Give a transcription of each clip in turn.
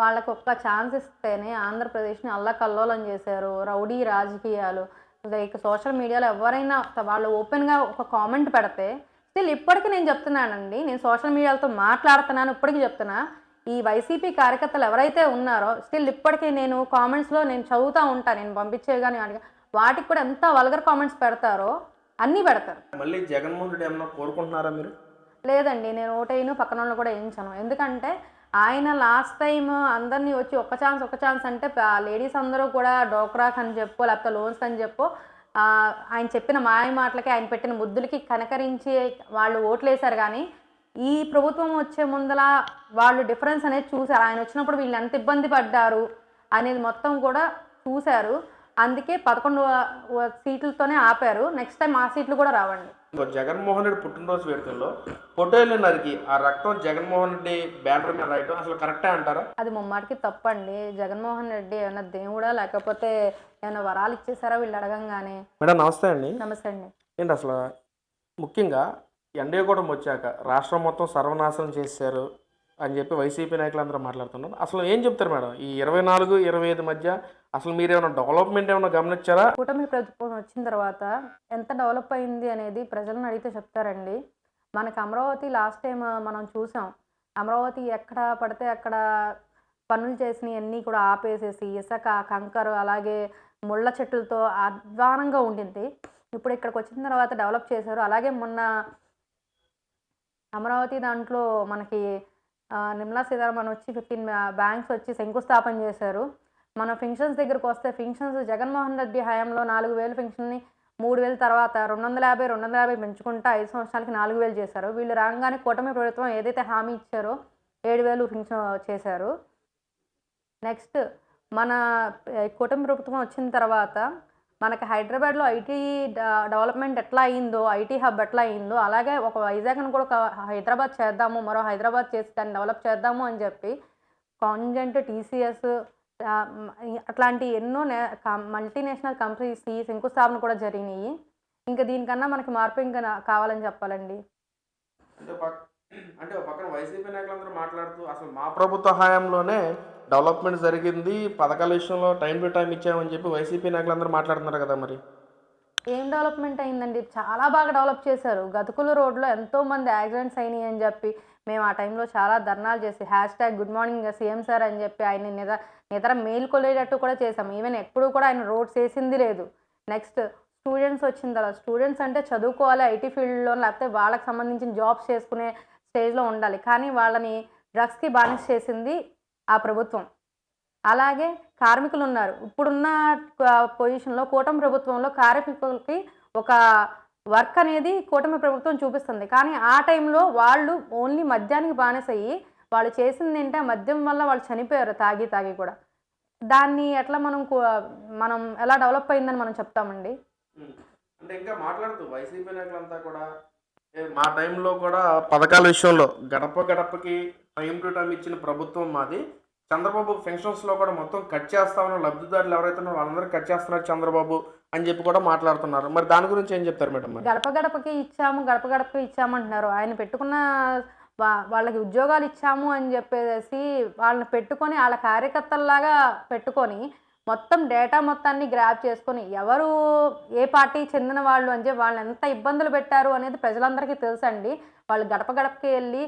వాళ్ళకి ఒక్క ఛాన్స్ ఇస్తేనే ఆంధ్రప్రదేశ్ని అల్లకల్లోలం చేశారు రౌడీ రాజకీయాలు. లైక్ సోషల్ మీడియాలో ఎవరైనా వాళ్ళు ఓపెన్గా ఒక కామెంట్ పెడితే స్టిల్ ఇప్పటికీ నేను చెప్తున్నానండి నేను సోషల్ మీడియాలతో మాట్లాడుతున్నాను ఇప్పటికీ చెప్తున్నా. ఈ వైసీపీ కార్యకర్తలు ఎవరైతే ఉన్నారో స్టిల్ ఇప్పటికీ నేను కామెంట్స్లో నేను చదువుతూ ఉంటాను నేను పంపించే కానీ వాటికి వాటికి కూడా ఎంత వల్గర్ కామెంట్స్ పెడతారో అన్నీ పెడతారు. మళ్ళీ జగన్మోహన్ రెడ్డి ఏమన్నా కోరుకుంటున్నారా మీరు? లేదండి నేను ఓటైను పక్కన కూడా వేయించాను. ఎందుకంటే ఆయన లాస్ట్ టైం అందరినీ వచ్చి ఒక్క ఛాన్స్ ఒక్క ఛాన్స్ అంటే లేడీస్ అందరూ కూడా డోక్రాక్ అని చెప్పు లేకపోతే లోన్స్ అని చెప్పు ఆయన చెప్పిన మాయ మాటలకి ఆయన పెట్టిన ముద్దులకి కనకరించి వాళ్ళు ఓట్లు వేశారు కానీ ఈ ప్రభుత్వం వచ్చే ముందల వాళ్ళు డిఫరెన్స్ అనేది చూశారు. ఆయన వచ్చినప్పుడు వీళ్ళు ఎంత ఇబ్బంది పడ్డారు అనేది మొత్తం కూడా చూశారు. అందుకే పదకొండు సీట్లతోనే ఆపారు. నెక్స్ట్ టైం ఆ సీట్లు కూడా రావండి. జగన్మోహన్ రెడ్డి పుట్టినరోజు వేడుకల్లో ఫోటోలు నరికి ఆ రక్తం జగన్మోహన్ రెడ్డి బ్యానర్ మీద రాయటం అసలు కరెక్టే అంటారా? అది ముమ్మాటికి తప్పండి. జగన్మోహన్ రెడ్డి ఏమైనా దేవుడా లేకపోతే ఏమైనా వరాలు ఇచ్చేసారా వీళ్ళు అడగంగానే? మేడం నమస్తే అండి. నమస్తే అండి. ఏంటి అసలు ముఖ్యంగా ఎన్డీఏ కూడా వచ్చాక రాష్ట్రం మొత్తం సర్వనాశనం చేశారు అని చెప్పి వైసీపీ నాయకులందరూ మాట్లాడుతున్నారు. అసలు ఏం చెప్తారు మేడం? ఈ ఇరవై నాలుగు ఇరవై ఐదు మధ్య అసలు మీరు ఏమైనా డెవలప్మెంట్ ఏమైనా గమనించారా? కూటమి ప్రభుత్వం వచ్చిన తర్వాత ఎంత డెవలప్ అయింది అనేది ప్రజలను అడిగితే చెప్తారండి. మనకి అమరావతి లాస్ట్ టైం మనం చూసాం. అమరావతి ఎక్కడ పడితే అక్కడ పనులు చేసినవన్నీ కూడా ఆపేసేసి ఇసక కంకర అలాగే ముళ్ళ చెట్లతో అధ్వానంగా ఉండింది. ఇప్పుడు ఇక్కడికి వచ్చిన తర్వాత డెవలప్ చేశారు. అలాగే మొన్న అమరావతి దాంట్లో మనకి నిర్మలా సీతారామన్ వచ్చి ఫిఫ్టీన్ బ్యాంక్స్ వచ్చి శంకుస్థాపన చేశారు. మన ఫంక్షన్స్ దగ్గరకు వస్తే ఫంక్షన్స్ జగన్మోహన్ రెడ్డి హయాంలో నాలుగు వేలు ఫంక్షన్ని మూడు వేల తర్వాత రెండు వందల యాభై రెండు వందల యాభై పెంచుకుంటా ఐదు సంవత్సరాలకి నాలుగు వేలు చేశారు. వీళ్ళు రాగానే కూటమి ప్రభుత్వం ఏదైతే హామీ ఇచ్చారో ఏడు వేలు ఫంక్షన్ చేశారు. నెక్స్ట్ మన కూటమి ప్రభుత్వం వచ్చిన తర్వాత మనకి హైదరాబాద్లో ఐటీ డెవలప్మెంట్ ఎట్లా అయిందో ఐటీ హబ్ ఎట్లా అయిందో అలాగే ఒక వైజాగ్ను కూడా ఒక హైదరాబాద్ చేద్దాము మరో హైదరాబాద్ చేసి దాన్ని డెవలప్ చేద్దాము అని చెప్పి కాంజెంట్ టీసీఎస్ అట్లాంటి ఎన్నో మల్టీనేషనల్ కంపెనీస్ శంకుస్థాపన కూడా జరిగినాయి. ఇంకా దీనికన్నా మనకి మార్పు ఇంకా కావాలని చెప్పాలండి. అంటే పక్కన వైసీపీ నాయకులందరూ మాట్లాడుతూ అసలు మా ప్రభుత్వ హయాంలోనే డెవలప్మెంట్ జరిగింది పథకాల విషయంలో టైం టు టైం ఇచ్చామని చెప్పి వైసీపీ నాయకులందరూ మాట్లాడుతున్నారు కదా మరి. ఏం డెవలప్మెంట్ అయిందండి? చాలా బాగా డెవలప్ చేశారు. గతుకుల రోడ్లో ఎంతో మంది యాక్సిడెంట్స్ అయినాయి అని చెప్పి మేము ఆ టైంలో చాలా ధర్నాలు చేసి hash tag good morning CM sir అని చెప్పి ఆయన నిద్ర నిద్ర మేల్కొలేటట్టు కూడా చేసాం ఈవెన్ ఎప్పుడు కూడా ఆయన రోడ్స్ వేసింది లేదు. నెక్స్ట్ స్టూడెంట్స్ వచ్చిన తర్వాత స్టూడెంట్స్ అంటే చదువుకోవాలి ఐటీ ఫీల్డ్లో లేకపోతే వాళ్ళకి సంబంధించిన జాబ్స్ చేసుకునే స్టేజ్లో ఉండాలి. కానీ వాళ్ళని డ్రగ్స్కి బానిస చేసింది ఆ ప్రభుత్వం. అలాగే కార్మికులు ఉన్నారు ఇప్పుడున్న పొజిషన్లో కూటమి ప్రభుత్వంలో కార్మికులకి ఒక వర్క్ అనేది కూటమి ప్రభుత్వం చూపిస్తుంది. కానీ ఆ టైంలో వాళ్ళు ఓన్లీ మద్యానికి బానిసయ్యి వాళ్ళు చేసింది ఏంటంటే మద్యం వల్ల వాళ్ళు చనిపోయారు తాగి తాగి కూడా. దాన్ని ఎట్లా మనం మనం ఎలా డెవలప్ అయిందని మనం చెప్తామండి? అంటే ఇంకా మాట్లాడుతూ వైసీపీ నేతలంతా కూడా మా టైంలో కూడా పథకాల విషయంలో గడప గడపకి టైం టు టైం ఇచ్చిన ప్రభుత్వం మాది. చంద్రబాబు పెన్షన్స్లో కూడా మొత్తం కట్ చేస్తామని లబ్ధిదారులు ఎవరైతే ఉన్నారో వాళ్ళందరూ కట్ చేస్తున్నారు చంద్రబాబు అని చెప్పి కూడా మాట్లాడుతున్నారు. మరి దాని గురించి ఏం చెప్తారు మేడం గడప గడపకి ఇచ్చాము గడప గడపకి ఇచ్చామంటున్నారు. ఆయన పెట్టుకున్న వా- వాళ్ళకి ఉద్యోగాలు ఇచ్చాము అని చెప్పేసి వాళ్ళని పెట్టుకొని వాళ్ళ కార్యకర్తల్లాగా పెట్టుకొని మొత్తం డేటా మొత్తాన్ని గ్రాప్ చేసుకొని ఎవరు ఏ పార్టీ చెందిన వాళ్ళు అని చెప్పి వాళ్ళని ఎంత ఇబ్బందులు పెట్టారు అనేది ప్రజలందరికీ తెలుసండి. వాళ్ళు గడప గడపకి వెళ్ళి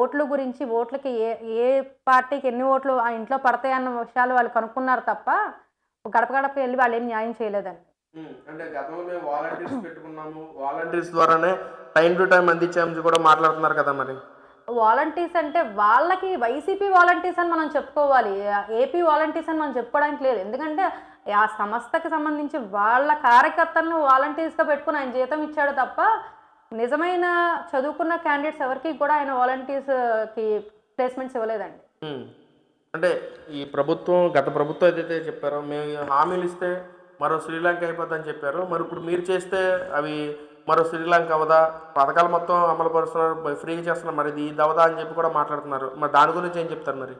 ఓట్ల గురించి ఓట్లకి ఏ ఏ పార్టీకి ఎన్ని ఓట్లు ఆ ఇంట్లో పడతాయి అన్న విషయాలు వాళ్ళు కనుక్కున్నారు తప్ప గడప గడపకి వెళ్ళి వాళ్ళు ఏం న్యాయం చేయలేదండి. అంటే గతంలో మేము వాలంటీర్స్ పెట్టుకున్నాము. వాలంటీర్స్ ద్వారానే టైం టు టైం అందించామని కూడా మాట్లాడుతున్నారు కదా మరి. వాలంటీర్స్ అంటే వాళ్ళకి వైసీపీ వాలంటీర్స్ అని మనం చెప్పుకోవాలి. ఏపీ వాలంటీర్స్ అని మనం చెప్పుకోవడానికి లేదు. ఎందుకంటే ఆ సంస్థకి సంబంధించి వాళ్ళ కార్యకర్తలను వాలంటీర్స్గా పెట్టుకుని ఆయన జీతం ఇచ్చాడు తప్ప నిజమైన చదువుకున్న క్యాండిడేట్స్ ఎవరికి కూడా ఆయన వాలంటీర్స్కి ప్లేస్మెంట్స్ ఇవ్వలేదండి. అంటే ఈ ప్రభుత్వం గత ప్రభుత్వం ఏదైతే చెప్పారో మేము హామీలు ఇస్తే మరో శ్రీలంక అయిపోద్దని చెప్పారు మరి ఇప్పుడు మీరు చేస్తే అవి మరో శ్రీలంక అవదా? పథకాలు మొత్తం అమలు పరుస్తున్నారు. ఫ్రీగా చేస్తున్నారు. మరి ఇది అవదా అని చెప్పి కూడా మాట్లాడుతున్నారు. మరి దాని గురించి ఏం చెప్తారు మరి?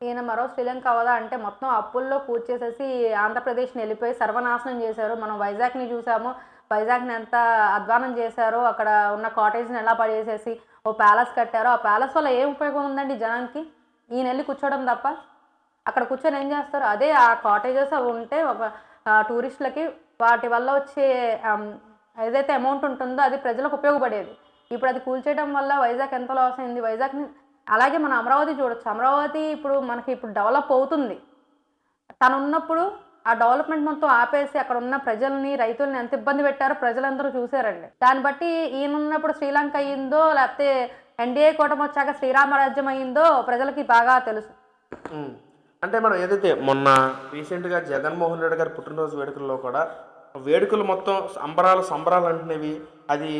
ఈయన మరో శ్రీలంక అవదా అంటే మొత్తం అప్పుల్లో కూర్చేసేసి ఆంధ్రప్రదేశ్ని వెళ్ళిపోయి సర్వనాశనం చేశారు. మనం వైజాగ్ని చూసాము. వైజాగ్ని ఎంత అధ్వానం చేశారో అక్కడ ఉన్న కాటేజ్ని ఎలా పడేసేసి ఓ ప్యాలెస్ కట్టారు ఆ ప్యాలెస్ వల్ల ఏం ఉపయోగం ఉందండి జనానికి? ఈయన వెళ్ళి కూర్చోవడం తప్ప? అక్కడ కూర్చొని ఏం చేస్తారు? అదే ఆ కాటేజెస్ అవి ఉంటే ఒక టూరిస్టులకి వాటి వల్ల వచ్చే ఏదైతే అమౌంట్ ఉంటుందో అది ప్రజలకు ఉపయోగపడేది. ఇప్పుడు అది కూల్చేయడం వల్ల వైజాగ్ ఎంత లాస్ అయింది? వైజాగ్ని అలాగే మన అమరావతి చూడొచ్చు. అమరావతి ఇప్పుడు మనకి ఇప్పుడు డెవలప్ అవుతుంది. తను ఉన్నప్పుడు ఆ డెవలప్మెంట్ మొత్తం ఆపేసి అక్కడ ఉన్న ప్రజల్ని రైతుల్ని ఎంత ఇబ్బంది పెట్టారో ప్రజలందరూ చూసారండి దాన్ని బట్టి ఈయన ఉన్నప్పుడు శ్రీలంక అయ్యిందో లేకపోతే ఎన్డీఏ కూటమి వచ్చాక శ్రీరామరాజ్యం అయ్యిందో ప్రజలకి బాగా తెలుసు. అంటే మనం ఏదైతే మొన్న రీసెంట్గా జగన్మోహన్ రెడ్డి గారి పుట్టినరోజు వేడుకల్లో కూడా వేడుకలు మొత్తం సంబరాలు సంబరాలు అంటున్నవి. అది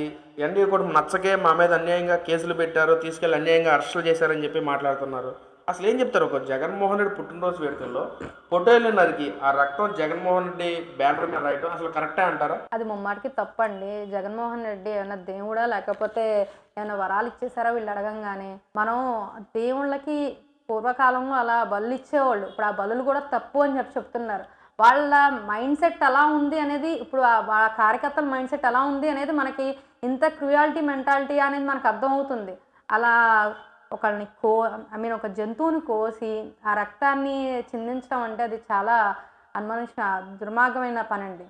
ఎన్డీఏ కూడా నచ్చకే మా మీద అన్యాయంగా కేసులు పెట్టారు తీసుకెళ్ళి అన్యాయంగా అరెస్టులు చేశారని చెప్పి మాట్లాడుతున్నారు. అసలు ఏం చెప్తారు? ఒక జగన్మోహన్ రెడ్డి పుట్టినరోజు వేడుకల్లో ఫోటోలు నరికి ఆ రక్తం జగన్మోహన్ రెడ్డి బ్యానర్ మీద రాయటం అసలు కరెక్టే అంటారా? అది ముమ్మాటికి తప్పండి. జగన్మోహన్ రెడ్డి ఏమైనా దేవుడా లేకపోతే ఏమైనా వరాలు ఇచ్చేసారా వీళ్ళు అడగంగానే? మనం దేవుళ్ళకి పూర్వకాలంలో అలా బలు ఇచ్చేవాళ్ళు. ఇప్పుడు ఆ బలులు కూడా తప్పు అని చెప్పి చెప్తున్నారు. వాళ్ళ మైండ్ సెట్ ఎలా ఉంది అనేది ఇప్పుడు వాళ్ళ కార్యకర్తల మైండ్ సెట్ ఎలా ఉంది అనేది మనకి ఇంత క్రుయాలిటీ మెంటాలిటీ అనేది మనకు అర్థమవుతుంది. అలా ఒకళ్ళని కో ఐ మీన్ ఒక జంతువుని కోసి ఆ రక్తాన్ని చిందించడం అంటే అది చాలా అనుమానించిన దుర్మార్గమైన పని అండి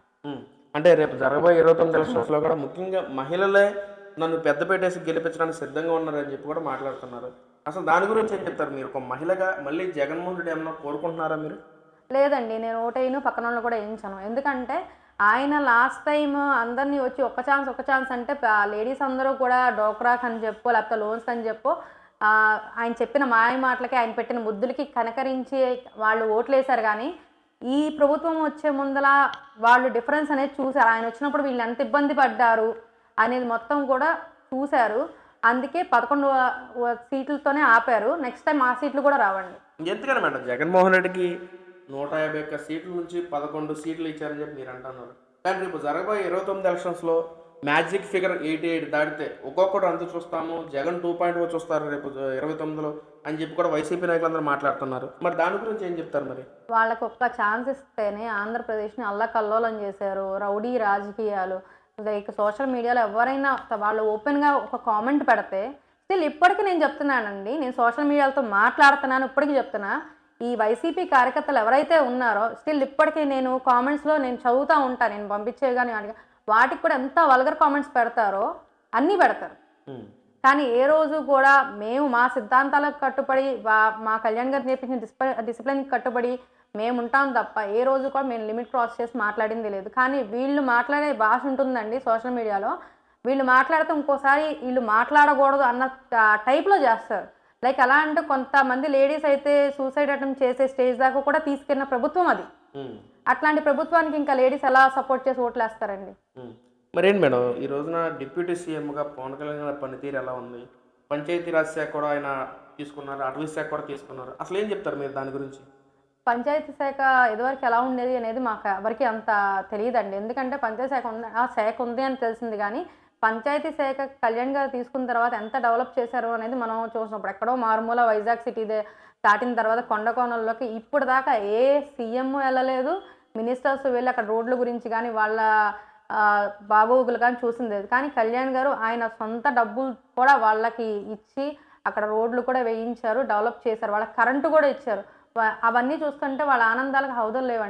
అంటే రేపు జరగబోయే ఇరవై తొమ్మిది ఎలక్షన్స్లో కూడా ముఖ్యంగా మహిళలే నన్ను పెద్ద పెట్టేసి గెలిపించడానికి సిద్ధంగా ఉన్నారని చెప్పి కూడా మాట్లాడుతున్నారు. అసలు దాని గురించి ఏం చెప్తారు మీరు? ఒక మహిళగా మళ్ళీ జగన్మోహన్ రెడ్డి ఏమన్నా కోరుకుంటున్నారా మీరు? లేదండి నేను ఓటైను పక్కన వాళ్ళు కూడా వేయించాను. ఎందుకంటే ఆయన లాస్ట్ టైం అందరినీ వచ్చి ఒక్క ఛాన్స్ ఒక్క ఛాన్స్ అంటే లేడీస్ అందరూ కూడా డోక్రాక్ అని చెప్పు లేకపోతే లోన్స్ అని చెప్పు ఆయన చెప్పిన మాయ మాటలకి ఆయన పెట్టిన ముద్దులకి కనకరించి వాళ్ళు ఓట్లు వేశారు కానీ ఈ ప్రభుత్వం వచ్చే ముందల వాళ్ళు డిఫరెన్స్ అనేది చూశారు. ఆయన వచ్చినప్పుడు వీళ్ళు ఎంత ఇబ్బంది పడ్డారు అనేది మొత్తం కూడా చూశారు. అందుకే పదకొండు సీట్లతోనే ఆపారు. నెక్స్ట్ టైం ఆ సీట్లు కూడా రావండి. ఎందుకని మేడం? జగన్మోహన్ రెడ్డికి నూట యాభై ఒక్క సీట్ల నుంచి పదకొండు సీట్లు ఇచ్చారని చెప్పి మీరు అంటున్నారు. కానీ రేపు జరగబోయే ఇరవై తొమ్మిది ఎలక్షన్స్లో మ్యాజిక్ ఫిగర్ ఎయిటీ ఎయిట్ దాటితే ఒక్కొక్కటి అంత చూస్తాము జగన్ టూ పాయింట్ ఓ చూస్తారు రేపు ఇరవై తొమ్మిదిలో అని చెప్పి కూడా వైసీపీ నాయకులందరూ మాట్లాడుతున్నారు. మరి దాని గురించి ఏం చెప్తారు మరి? వాళ్ళకు ఒక్క ఛాన్స్ ఇస్తేనే ఆంధ్రప్రదేశ్ని అల్లకల్లోలం చేశారు రౌడీ రాజకీయాలు. లైక్ సోషల్ మీడియాలో ఎవరైనా వాళ్ళు ఓపెన్గా ఒక కామెంట్ పెడితే స్టిల్ ఇప్పటికీ నేను చెప్తున్నానండి నేను సోషల్ మీడియాలతో మాట్లాడుతున్నాను ఇప్పటికీ చెప్తున్నా. ఈ వైసీపీ కార్యకర్తలు ఎవరైతే ఉన్నారో స్టిల్ ఇప్పటికీ నేను కామెంట్స్లో నేను చదువుతూ ఉంటాను నేను పంపించే కానీ వాటికి వాటికి కూడా ఎంత వల్గర్ కామెంట్స్ పెడతారో అన్నీ పెడతారు. కానీ ఏ రోజు కూడా మేము మా సిద్ధాంతాలకు కట్టుబడి మా కళ్యాణ్ గారు నేర్పించిన డిస్ప డిసిప్లిన్కి కట్టుబడి మేము ఉంటాం తప్ప ఏ రోజు కూడా మేము లిమిట్ క్రాస్ చేసి మాట్లాడింది లేదు. కానీ వీళ్ళు మాట్లాడే భాష ఉంటుందండి సోషల్ మీడియాలో వీళ్ళు మాట్లాడితే ఇంకోసారి వీళ్ళు మాట్లాడకూడదు అన్న టైప్లో చేస్తారు. లైక్ ఎలా అంటే కొంతమంది లేడీస్ అయితే సూసైడ్ అటెంప్ట్ చేసే స్టేజ్ దాకా కూడా తీసుకెళ్ళిన ప్రభుత్వం అది. అట్లాంటి ప్రభుత్వానికి ఇంకా లేడీస్ ఎలా సపోర్ట్ చేసి ఓట్లేస్తారండి. మరేంటి మేడం ఈ రోజున డిప్యూటీ సీఎంగా పవన్ కళ్యాణ్ గారి పనితీరు ఎలా ఉంది? పంచాయతీరాజ్ శాఖ కూడా ఆయన తీసుకున్నారు అటవీ శాఖ కూడా తీసుకున్నారు. అసలు ఏం చెప్తారు మీరు దాని గురించి? పంచాయతీ శాఖ ఇదివరకు ఎలా ఉండేది అనేది మాకు ఎవరికి అంత తెలియదండి. ఎందుకంటే పంచాయతీ శాఖ ఉంది ఆ శాఖ ఉంది అని తెలిసింది కానీ పంచాయతీ శాఖ కళ్యాణ్ గారు తీసుకున్న తర్వాత ఎంత డెవలప్ చేశారు అనేది మనం చూసినప్పుడు ఎక్కడో మారుమూల వైజాగ్ సిటీదే దాటిన తర్వాత కొండకోణంలోకి ఇప్పుడు దాకా ఏ సీఎం వెళ్ళలేదు. మినిస్టర్స్ వెళ్ళి అక్కడ రోడ్ల గురించి కానీ వాళ్ళ బాగోగులు కానీ చూసింది. కానీ కళ్యాణ్ గారు ఆయన సొంత డబ్బులు కూడా వాళ్ళకి ఇచ్చి అక్కడ రోడ్లు కూడా వేయించారు డెవలప్ చేశారు. వాళ్ళకి కరెంటు కూడా ఇచ్చారు. అవన్నీ చూస్తుంటే వాళ్ళ ఆనందాలకు హౌదలు లేవండి.